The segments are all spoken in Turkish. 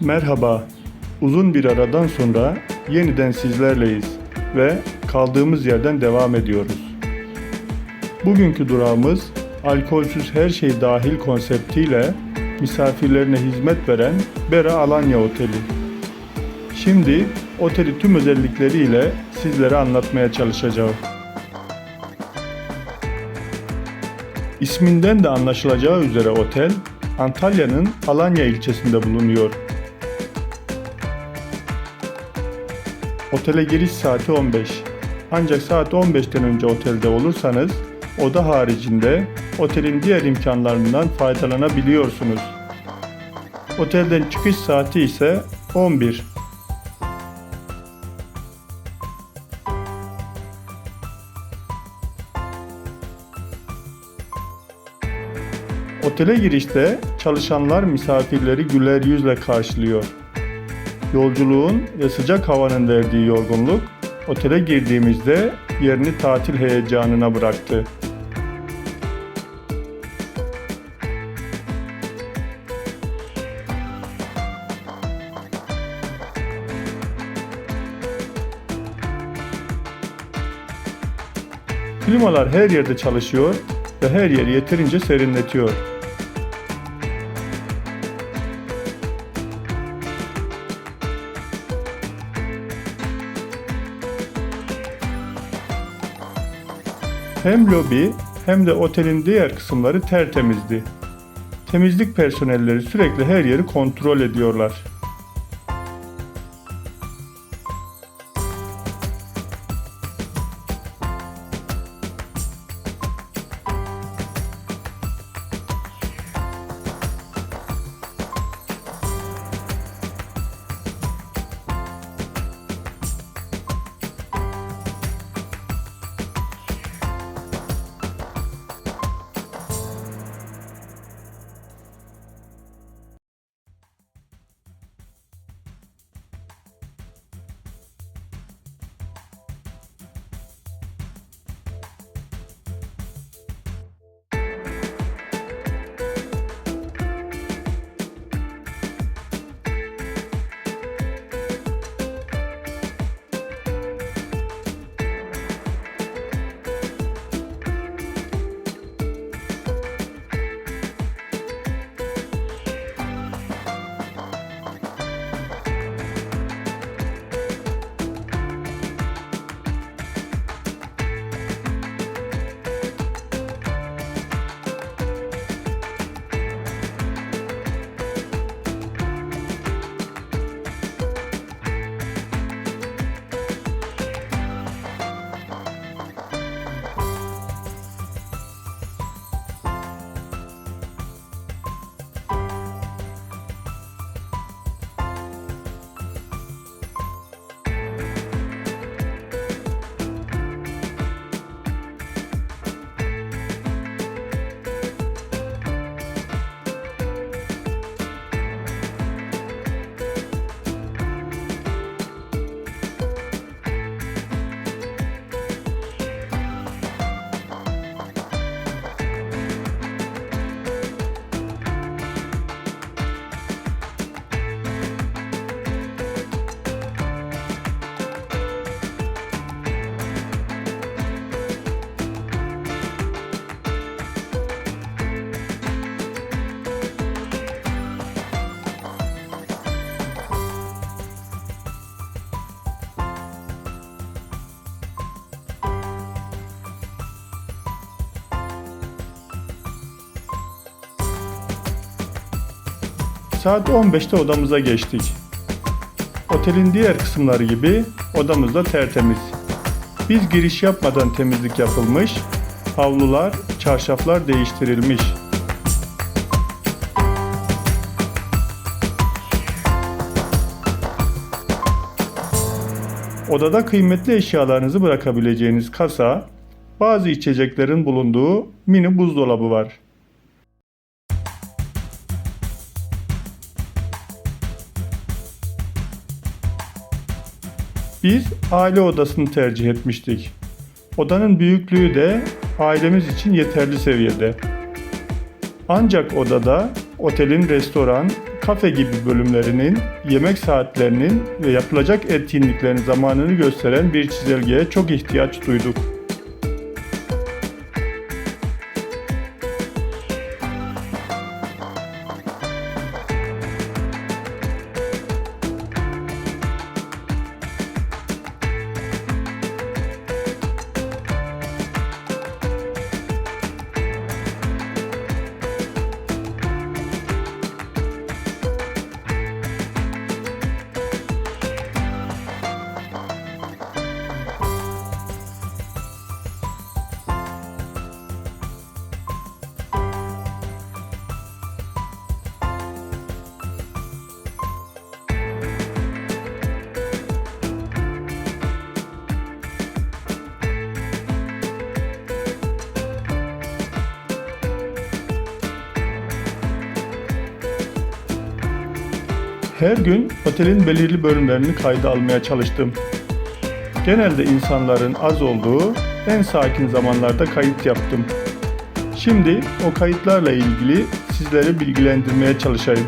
Merhaba. Uzun bir aradan sonra yeniden sizlerleyiz ve kaldığımız yerden devam ediyoruz. Bugünkü durağımız alkolsüz her şey dahil konseptiyle misafirlerine hizmet veren Bera Alanya Oteli. Şimdi oteli tüm özellikleriyle sizlere anlatmaya çalışacağım. İsminden de anlaşılacağı üzere otel Antalya'nın Alanya ilçesinde bulunuyor. Otele giriş saati 15. Ancak saat 15'ten önce otelde olursanız oda haricinde otelin diğer imkanlarından faydalanabiliyorsunuz. Otelden çıkış saati ise 11. Otele girişte çalışanlar misafirleri güler yüzle karşılıyor. Yolculuğun ve sıcak havanın verdiği yorgunluk otele girdiğimizde yerini tatil heyecanına bıraktı. Klimalar her yerde çalışıyor ve her yeri yeterince serinletiyor. Hem lobi hem de otelin diğer kısımları tertemizdi. Temizlik personelleri sürekli her yeri kontrol ediyorlar. Saat 15'te odamıza geçtik. Otelin diğer kısımları gibi odamız da tertemiz. Biz giriş yapmadan temizlik yapılmış, havlular, çarşaflar değiştirilmiş. Odada kıymetli eşyalarınızı bırakabileceğiniz kasa, bazı içeceklerin bulunduğu mini buzdolabı var. Biz aile odasını tercih etmiştik. Odanın büyüklüğü de ailemiz için yeterli seviyede. Ancak odada otelin restoran, kafe gibi bölümlerinin, yemek saatlerinin ve yapılacak etkinliklerin zamanını gösteren bir çizelgeye çok ihtiyaç duyduk. Her gün otelin belirli bölümlerini kayda almaya çalıştım. Genelde insanların az olduğu en sakin zamanlarda kayıt yaptım. Şimdi o kayıtlarla ilgili sizleri bilgilendirmeye çalışayım.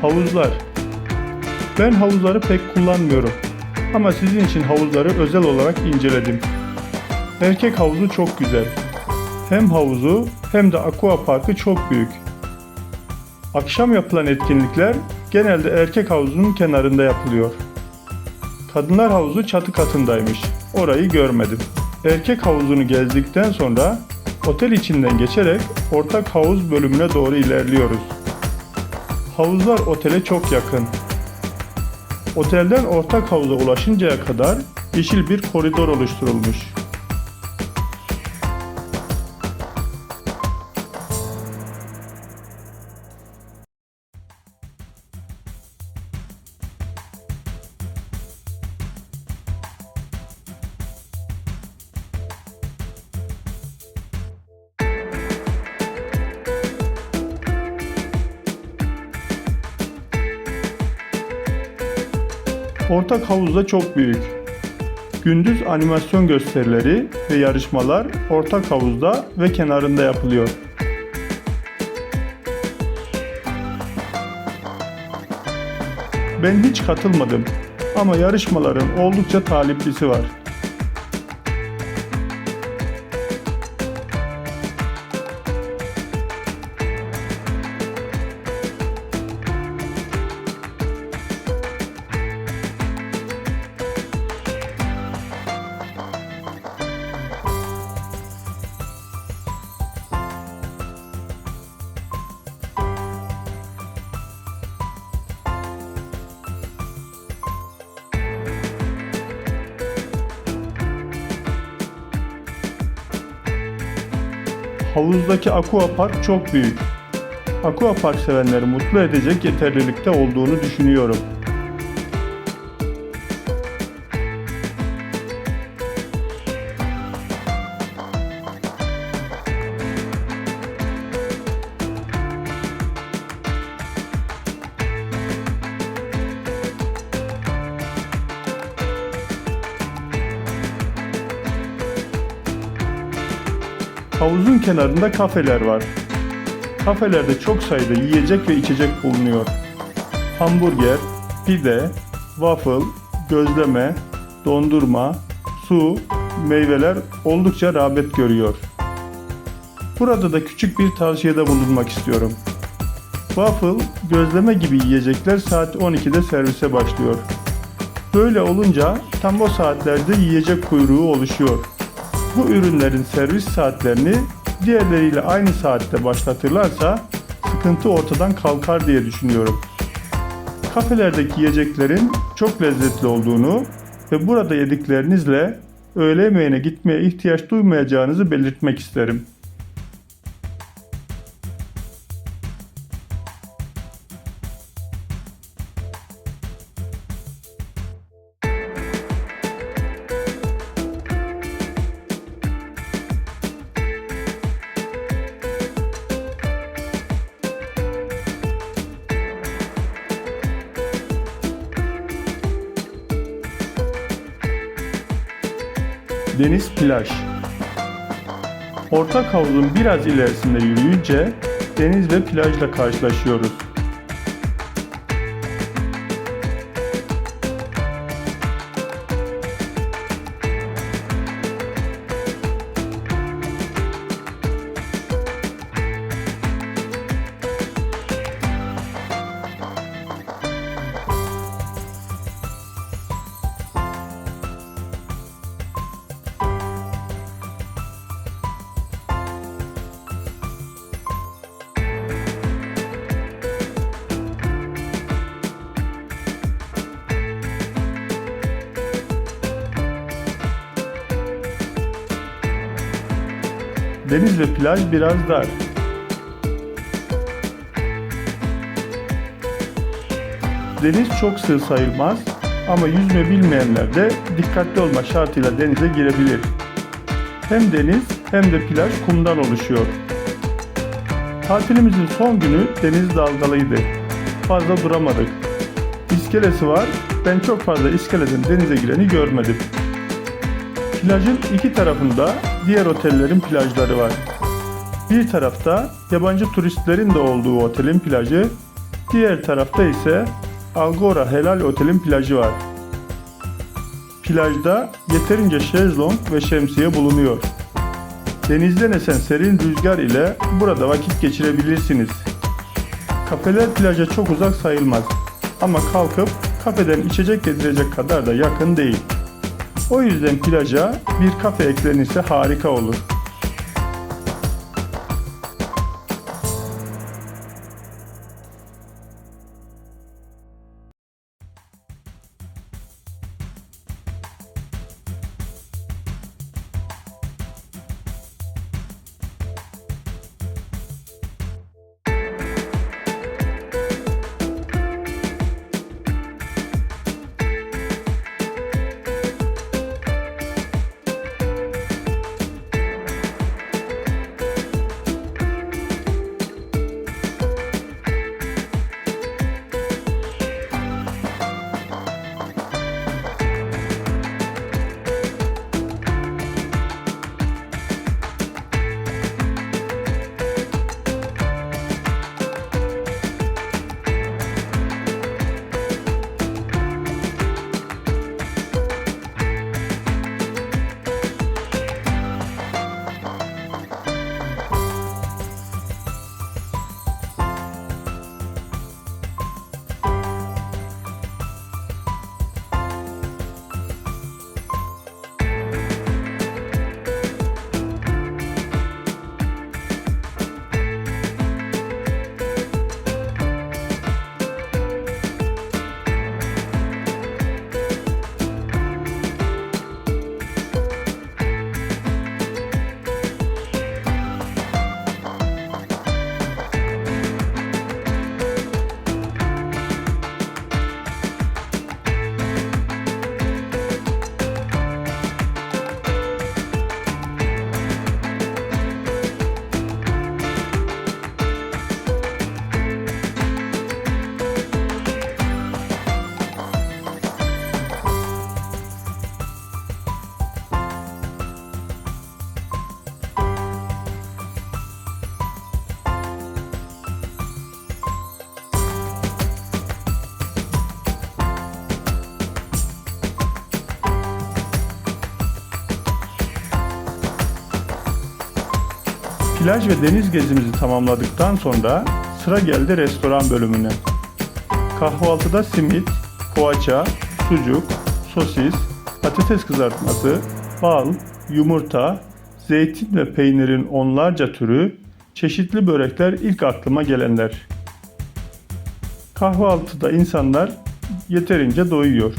Havuzlar. Ben havuzları pek kullanmıyorum. Ama sizin için havuzları özel olarak inceledim. Erkek havuzu çok güzel. Hem havuzu hem de aqua parkı çok büyük. Akşam yapılan etkinlikler genelde erkek havuzunun kenarında yapılıyor. Kadınlar havuzu çatı katındaymış. Orayı görmedim. Erkek havuzunu gezdikten sonra otel içinden geçerek ortak havuz bölümüne doğru ilerliyoruz. Havuzlar otele çok yakın. Otelden ortak havuza ulaşıncaya kadar yeşil bir koridor oluşturulmuş. Havuzda çok büyük. Gündüz animasyon gösterileri ve yarışmalar ortak havuzda ve kenarında yapılıyor. Ben hiç katılmadım ama yarışmaların oldukça taliplisi var. Havuzdaki aqua park çok büyük. Aqua park sevenleri mutlu edecek yeterlilikte olduğunu düşünüyorum. Havuzun kenarında kafeler var. Kafelerde çok sayıda yiyecek ve içecek bulunuyor. Hamburger, pide, waffle, gözleme, dondurma, su, meyveler oldukça rağbet görüyor. Burada da küçük bir tavsiyede bulunmak istiyorum. Waffle, gözleme gibi yiyecekler saat 12'de servise başlıyor. Böyle olunca tam o saatlerde yiyecek kuyruğu oluşuyor. Bu ürünlerin servis saatlerini diğerleriyle aynı saatte başlatırlarsa sıkıntı ortadan kalkar diye düşünüyorum. Kafelerdeki yiyeceklerin çok lezzetli olduğunu ve burada yediklerinizle öğle yemeğine gitmeye ihtiyaç duymayacağınızı belirtmek isterim. Plaj. Ortak havuzun biraz ilerisinde yürüyünce deniz ve plajla karşılaşıyoruz. Plaj biraz dar. Deniz çok sığ sayılmaz ama yüzme bilmeyenler de dikkatli olma şartıyla denize girebilir. Hem deniz hem de plaj kumdan oluşuyor. Tatilimizin son günü deniz dalgalıydı. Fazla duramadık. İskelesi var. Ben çok fazla iskeleden denize gireni görmedim. Plajın iki tarafında diğer otellerin plajları var. Bir tarafta yabancı turistlerin de olduğu otelin plajı, diğer tarafta ise Agora Helal Otel'in plajı var. Plajda yeterince şezlong ve şemsiye bulunuyor. Denizden esen serin rüzgar ile burada vakit geçirebilirsiniz. Kafeler plaja çok uzak sayılmaz ama kalkıp kafeden içecek getirecek kadar da yakın değil. O yüzden plaja bir kafe eklenirse harika olur. Plaj ve deniz gezimizi tamamladıktan sonra sıra geldi restoran bölümüne. Kahvaltıda simit, poğaça, sucuk, sosis, patates kızartması, bal, yumurta, zeytin ve peynirin onlarca türü, çeşitli börekler ilk aklıma gelenler. Kahvaltıda insanlar yeterince doyuyor.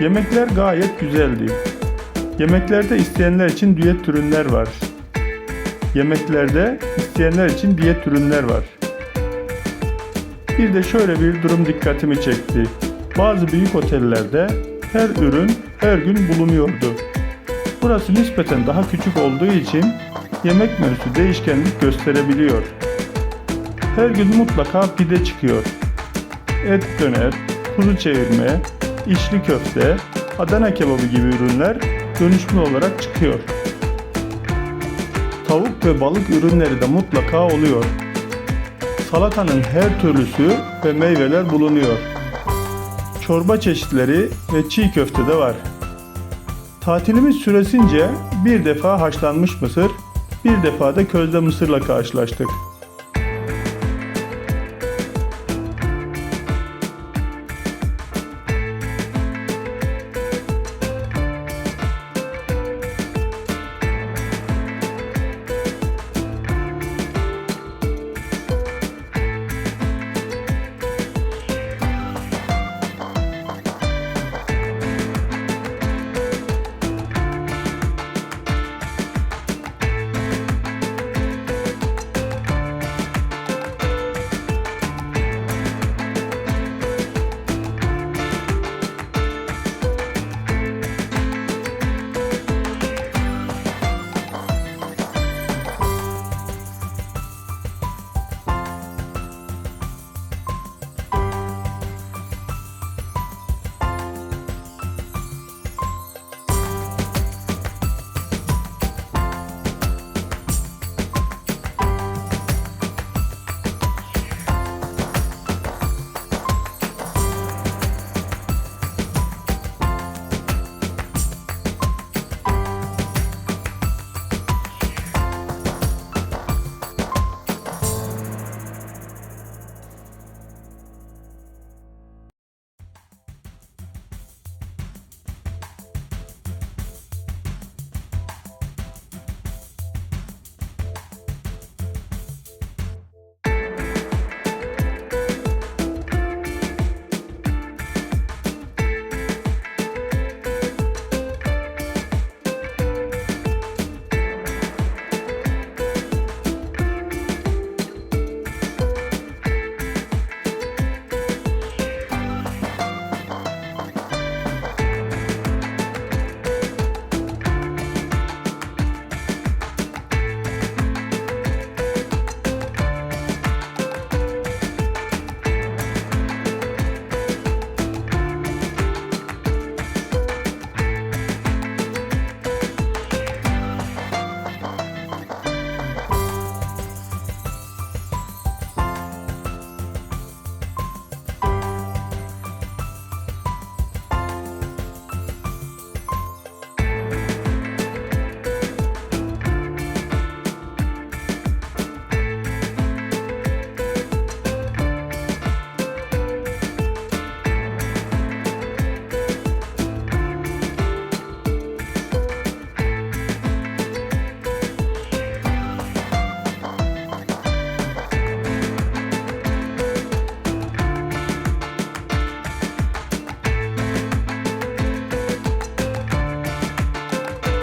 Yemekler gayet güzeldi. Yemeklerde isteyenler için diyet ürünler var. Yemeklerde isteyenler için diyet ürünler var. Bir de şöyle bir durum dikkatimi çekti. Bazı büyük otellerde her ürün her gün bulunuyordu. Burası nispeten daha küçük olduğu için yemek menüsü değişkenlik gösterebiliyor. Her gün mutlaka pide çıkıyor. Et döner, kuzu çevirme, içli köfte, Adana kebabı gibi ürünler dönüşümlü olarak çıkıyor. Tavuk ve balık ürünleri de mutlaka oluyor. Salatanın her türlüsü ve meyveler bulunuyor. Çorba çeşitleri ve çiğ köfte de var. Tatilimiz süresince bir defa haşlanmış mısır, bir defa da közde mısırla karşılaştık.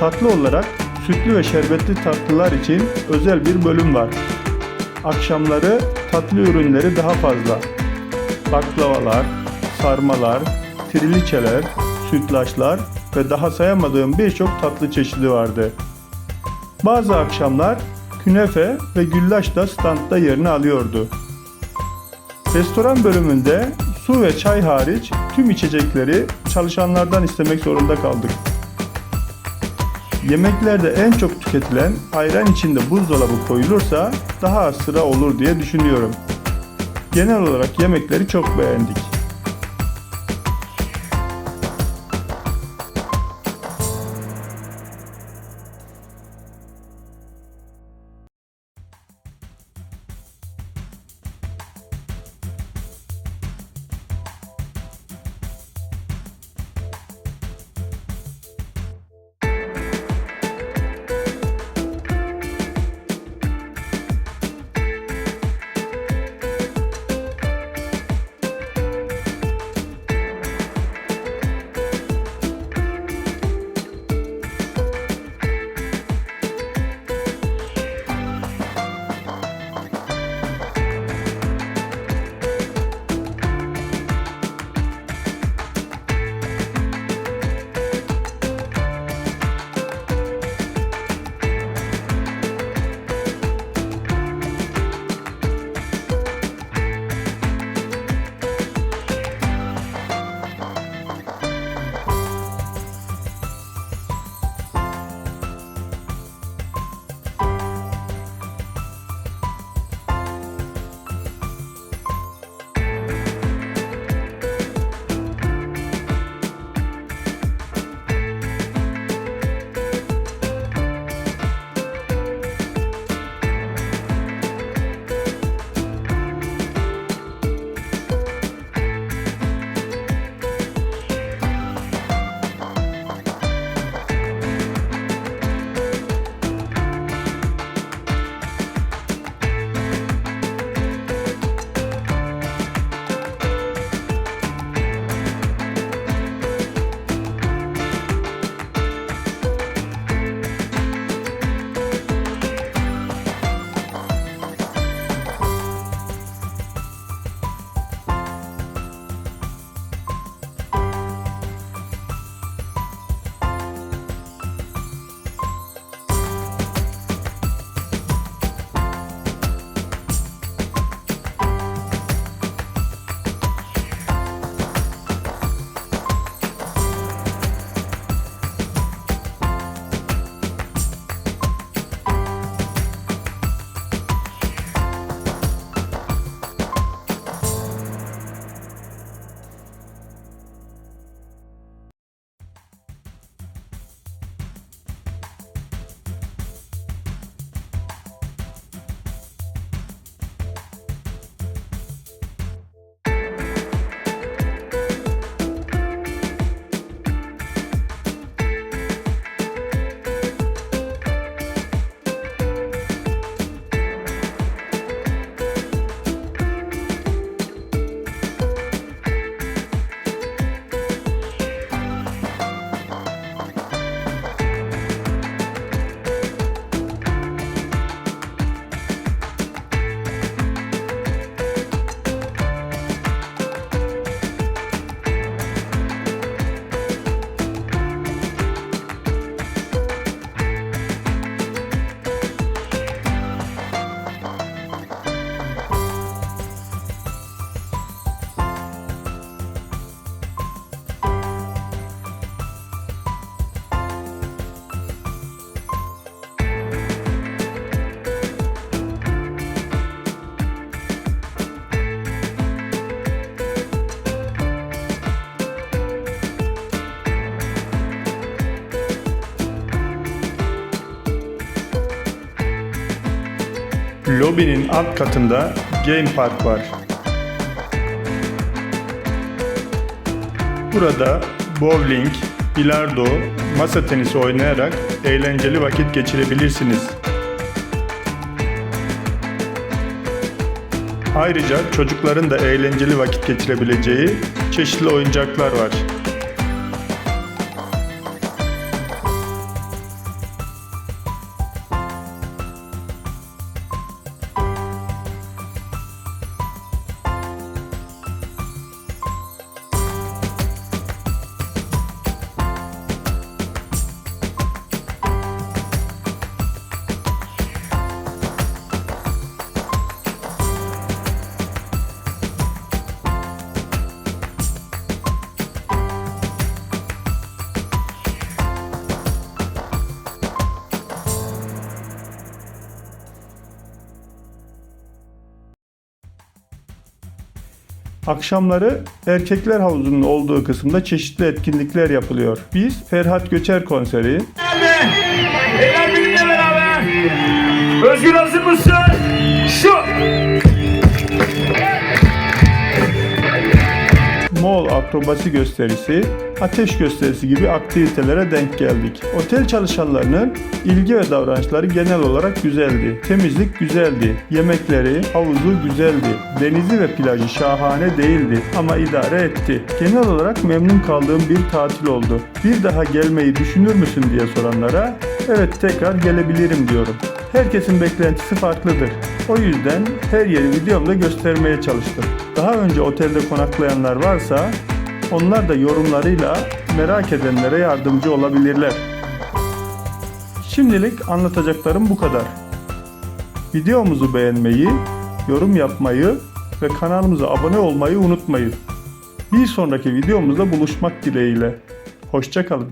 Tatlı olarak sütlü ve şerbetli tatlılar için özel bir bölüm var. Akşamları tatlı ürünleri daha fazla. Baklavalar, sarmalar, triliçeler, sütlaçlar ve daha sayamadığım birçok tatlı çeşidi vardı. Bazı akşamlar künefe ve güllaç da standta yerini alıyordu. Restoran bölümünde su ve çay hariç tüm içecekleri çalışanlardan istemek zorunda kaldık. Yemeklerde en çok tüketilen ayran içinde buzdolabı koyulursa daha az sıra olur diye düşünüyorum. Genel olarak yemekleri çok beğendik. Lobinin alt katında Game Park var. Burada bowling, bilardo, masa tenisi oynayarak eğlenceli vakit geçirebilirsiniz. Ayrıca çocukların da eğlenceli vakit geçirebileceği çeşitli oyuncaklar var. Akşamları erkekler havuzunun olduğu kısımda çeşitli etkinlikler yapılıyor. Biz Ferhat Göçer konseri, Beyler beraber. Özgür hazır mısın? Akrobasi gösterisi, ateş gösterisi gibi aktivitelere denk geldik. Otel çalışanlarının ilgi ve davranışları genel olarak güzeldi. Temizlik güzeldi. Yemekleri, havuzu güzeldi. Denizi ve plajı şahane değildi ama idare etti. Genel olarak memnun kaldığım bir tatil oldu. Bir daha gelmeyi düşünür müsün diye soranlara evet tekrar gelebilirim diyorum. Herkesin beklentisi farklıdır. O yüzden her yeri videomda göstermeye çalıştım. Daha önce otelde konaklayanlar varsa onlar da yorumlarıyla merak edenlere yardımcı olabilirler. Şimdilik anlatacaklarım bu kadar. Videomuzu beğenmeyi, yorum yapmayı ve kanalımıza abone olmayı unutmayın. Bir sonraki videomuzda buluşmak dileğiyle. Hoşçakalın.